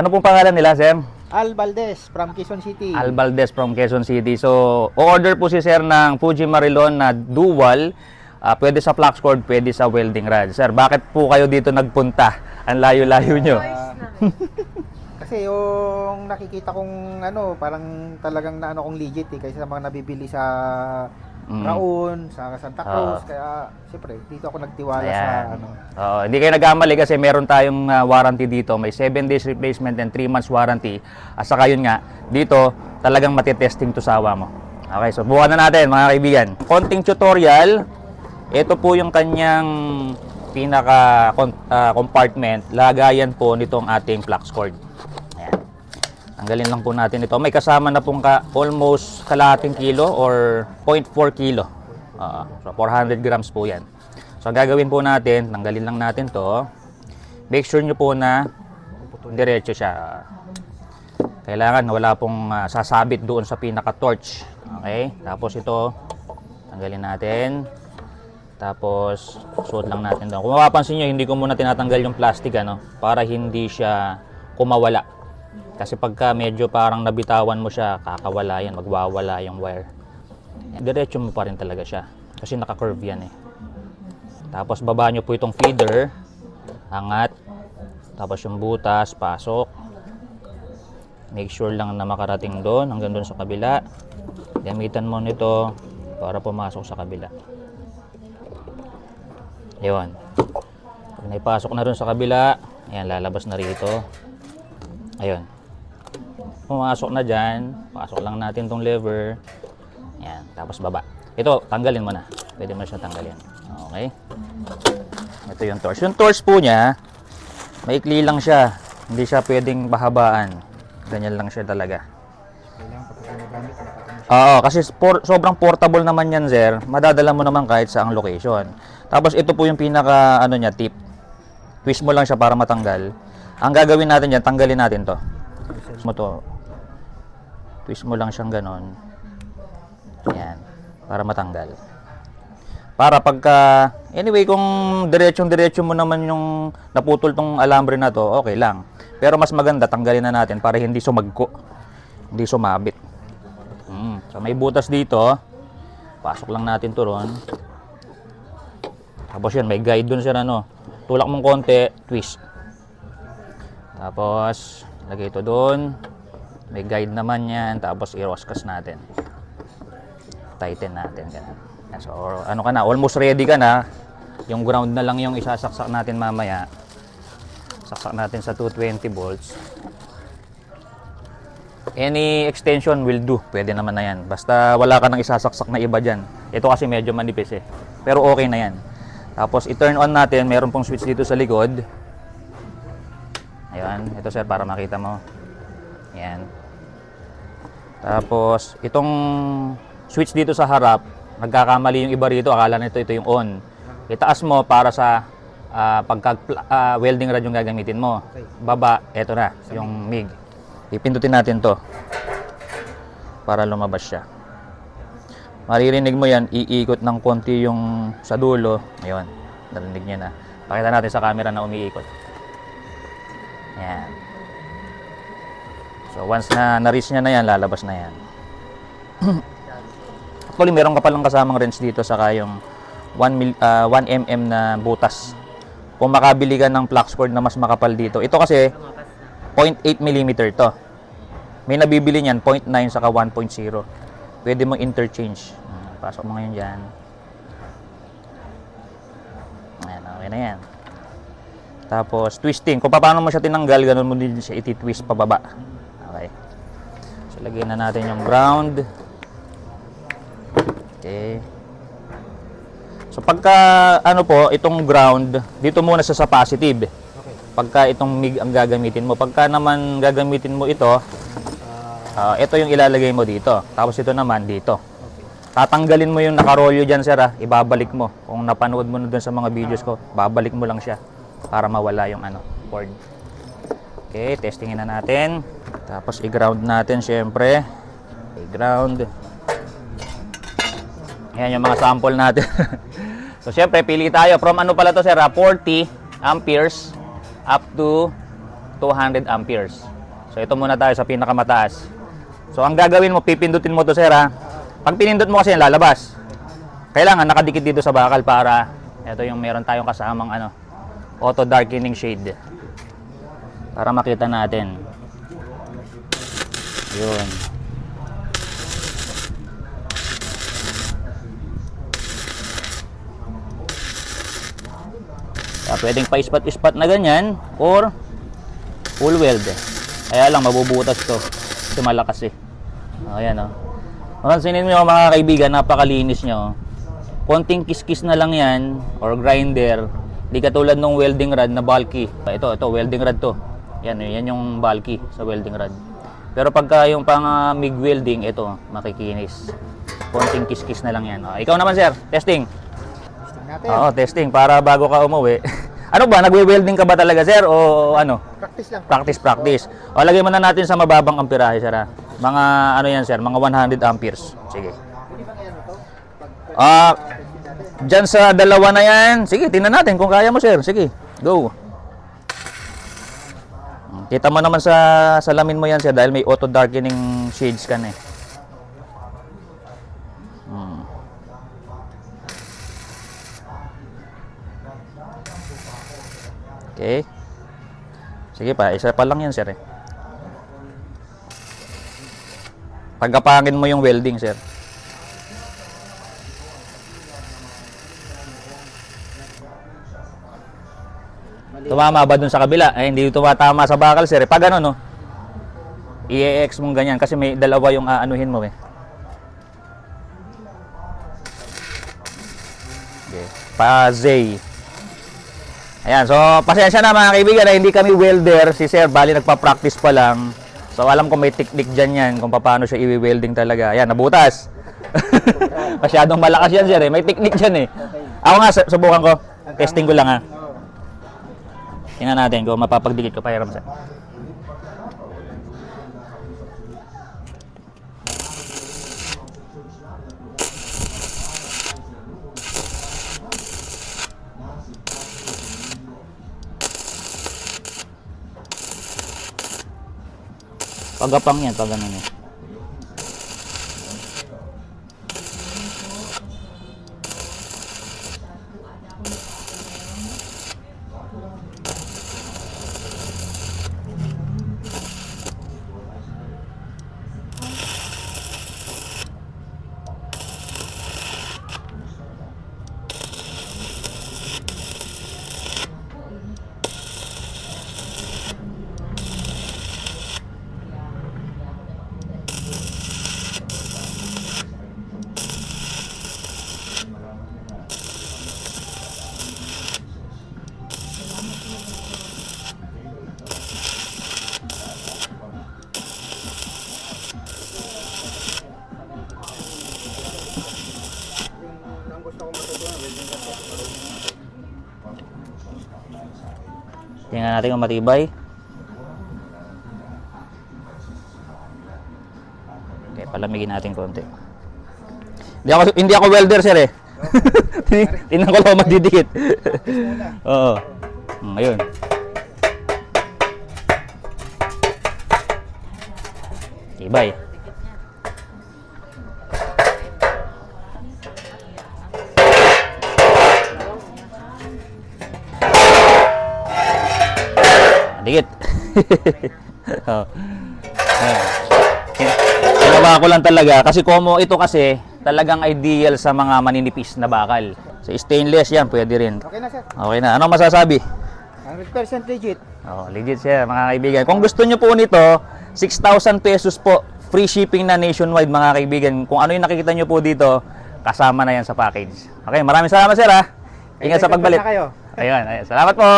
Ano pong pangalan nila, sir? Al Valdez from Quezon City. Al Valdez from Quezon City. So, order po si sir ng Fuji Marilon na dual. Ah, pwede sa flux cord, pwede sa welding rod. Sir, bakit po kayo dito nagpunta? Ang layo-layo nyo. Kasi yung nakikita kong ano, parang talagang na ano kong legit eh kaysa sa mga nabibili sa Mm. Raon, sa Santa Cruz, Ah. kaya siyempre dito ako nagtiwala sa Ayan. ano. Oo, hindi kayo nagkamali kasi meron tayong ah, warranty dito. May 7 days replacement and 3 months warranty. At saka yun nga, dito talagang matitesting to sawa mo. Okay, so buwan na natin mga kaibigan. Konting tutorial. Ito po yung kanyang pinaka con- ah, compartment. Lagayan po nitong ating flux cord. Tanggalin lang po natin ito. May kasama na pong ka, almost kalahating kilo or 0.4 kilo. Oo. so 400 grams po yan. So ang gagawin po natin, tanggalin lang natin to. Make sure nyo po na diretso siya. Kailangan wala pong ah, sasabit doon sa pinaka-torch. Okay? Tapos ito, tanggalin natin. Tapos, suot lang natin doon. Kung mapapansin nyo, hindi ko muna tinatanggal yung plastic, ano, para hindi siya kumawala. Kasi pagka medyo parang nabitawan mo siya, kakawala yan, magwawala yung wire. Diretso mo pa rin talaga siya. Kasi naka-curve yan eh. Tapos baba nyo po itong feeder. Angat. Tapos yung butas, pasok. Make sure lang na makarating doon, hanggang doon sa kabila. Gamitan mo nito para pumasok sa kabila. Yun. Pag naipasok na doon sa kabila, ayan, lalabas na rito. Ayun. Pumasok na dyan. Pasok lang natin tong lever. Yan. Tapos baba. Ito, tanggalin mo na. Pwede mo siya tanggalin. Okay. Ito yung torch. Yung torch po niya, maikli lang siya. Hindi siya pwedeng bahabaan. Ganyan lang siya talaga. Oo, kasi por- sobrang portable naman yan, sir. Madadala mo naman kahit saang location. Tapos ito po yung pinaka ano niya tip. Twist mo lang siya para matanggal. Ang gagawin natin diyan, tanggalin natin 'to. Mo to. Twist mo lang siyang ganon. Yan, para matanggal. Para pagka anyway kung diretsong diretso mo naman yung naputol tong alambre na to, okay lang. Pero mas maganda tanggalin na natin para hindi sumagko. Hindi sumabit. Mm. So may butas dito. Pasok lang natin to ron. Tapos yun, may guide dun siya ano. Tulak mong konti, twist. Tapos, lagay ito dun. May guide naman yan. Tapos, i-roscas natin. Tighten natin. Ganun. So, ano ka na, almost ready ka na. Yung ground na lang yung isasaksak natin mamaya. Saksak natin sa 220 volts. Any extension will do. Pwede naman na yan. Basta wala ka nang isasaksak na iba dyan. Ito kasi medyo manipis eh. Pero okay na yan. Tapos i-turn on natin. Meron pong switch dito sa likod. Ayan. Ito sir para makita mo. Ayan. Tapos itong switch dito sa harap. Nagkakamali yung iba rito. Akala nito ito yung on. Itaas mo para sa ah, pagka ah, welding rod yung gagamitin mo. Baba, eto na, yung MIG. Ipindutin natin to para lumabas siya. Maririnig mo yan, iikot ng konti yung sa dulo. Ayun, narinig niya na. Pakita natin sa camera na umiikot. Yan. So once na na-reach niya na yan, lalabas na yan. Actually, meron ka palang kasamang wrench dito saka yung 1, mil, 1 mm na butas. Kung makabili ka ng flux cord na mas makapal dito. Ito kasi 0.8 mm to. May nabibili niyan 0.9 saka 1.0. Pwede mong interchange. Ah, Pasok mo ngayon diyan. Ayan, okay na yan. Tapos twisting. Kung paano mo siya tinanggal, ganun mo din siya iti-twist pababa. Okay. So lagyan na natin yung ground. Okay. So pagka ano po, itong ground, dito muna siya sa positive. Okay. Pagka itong MIG ang gagamitin mo. Pagka naman gagamitin mo ito, ah, ito yung ilalagay mo dito. Tapos ito naman dito. Tatanggalin mo yung nakarolyo dyan, sir. ah. Ibabalik mo. Kung napanood mo na dun sa mga videos ko, babalik mo lang siya para mawala yung ano, cord. Okay, testingin na natin. Tapos i-ground natin, syempre. I-ground. Ayan yung mga sample natin. so, syempre, pili tayo. From ano pala to, sir? ah? 40 amperes up to 200 amperes. So ito muna tayo sa pinakamataas. So ang gagawin mo, pipindutin mo to sir ha. Pag pinindot mo kasi lalabas. Kailangan nakadikit dito sa bakal para ito yung meron tayong kasamang ano, auto darkening shade. Para makita natin. Yun. Kaya pwedeng pa-ispat-ispat na ganyan or full weld. Kaya lang mabubutas to kasi malakas eh. Oh, ayan oh. Mapansinin nyo mga kaibigan, napakalinis nyo. Konting kiskis na lang yan or grinder. Di katulad ng welding rod na bulky. Ito, ito, welding rod to. Yan, yan yung bulky sa welding rod. Pero pagka yung pang ah, MIG welding, ito, makikinis. Konting kiskis na lang yan. Oh, ikaw naman sir, testing. Testing natin. Oo, testing para bago ka umuwi. ano ba, nagwe-welding ka ba talaga, sir? O ano? Practice lang. Practice, practice. O, lagay muna natin sa mababang amperahe, sir. ha? Mga, ano yan, sir? Mga 100 amperes. Sige. Pwede ba kaya ano to? Ah, dyan sa dalawa na yan. Sige, tingnan natin kung kaya mo, sir. Sige, go. Kita mo naman sa salamin mo yan, sir, dahil may auto darkening shades ka na eh. Hmm. Okay. Sige pa, isa pa lang yan, sir. Eh. Pagkapangin mo yung welding, sir. Tumama ba dun sa kabila? Eh, hindi tumatama sa bakal, sir. Eh, Pag ano, no? I-EX mong ganyan kasi may dalawa yung aanuhin mo, eh. Okay. Pa Zay. Ayan, so pasensya na mga kaibigan na hindi kami welder. Si Sir, bali nagpa-practice pa lang. So alam ko may technique dyan yan kung paano siya i-welding talaga. Ayan, nabutas. Masyadong malakas yan, Sir. Eh. May technique dyan eh. Ako nga, su- subukan ko. Testing ko lang ha. Tingnan natin kung mapapagdikit ko pa hiram sa. Pagapang yan, pag ganun eh. Tingnan natin kung matibay. Okay, palamigin natin konti. Hindi ako hindi ako welder sir eh. Tin- Tingnan ko lang kung madidikit. Oo. Hmm, ayun. Tibay. oh. Ginawa ko lang talaga kasi como ito kasi talagang ideal sa mga maninipis na bakal. Sa stainless yan, pwede rin. Okay na sir. Okay na. Anong masasabi? 100% legit. Oh, legit siya mga kaibigan. Kung gusto nyo po nito, 6,000 pesos po. Free shipping na nationwide mga kaibigan. Kung ano yung nakikita nyo po dito, kasama na yan sa package. Okay, maraming salamat sir ha. Ingat sa pagbalik. Ayun, ayun. Salamat po.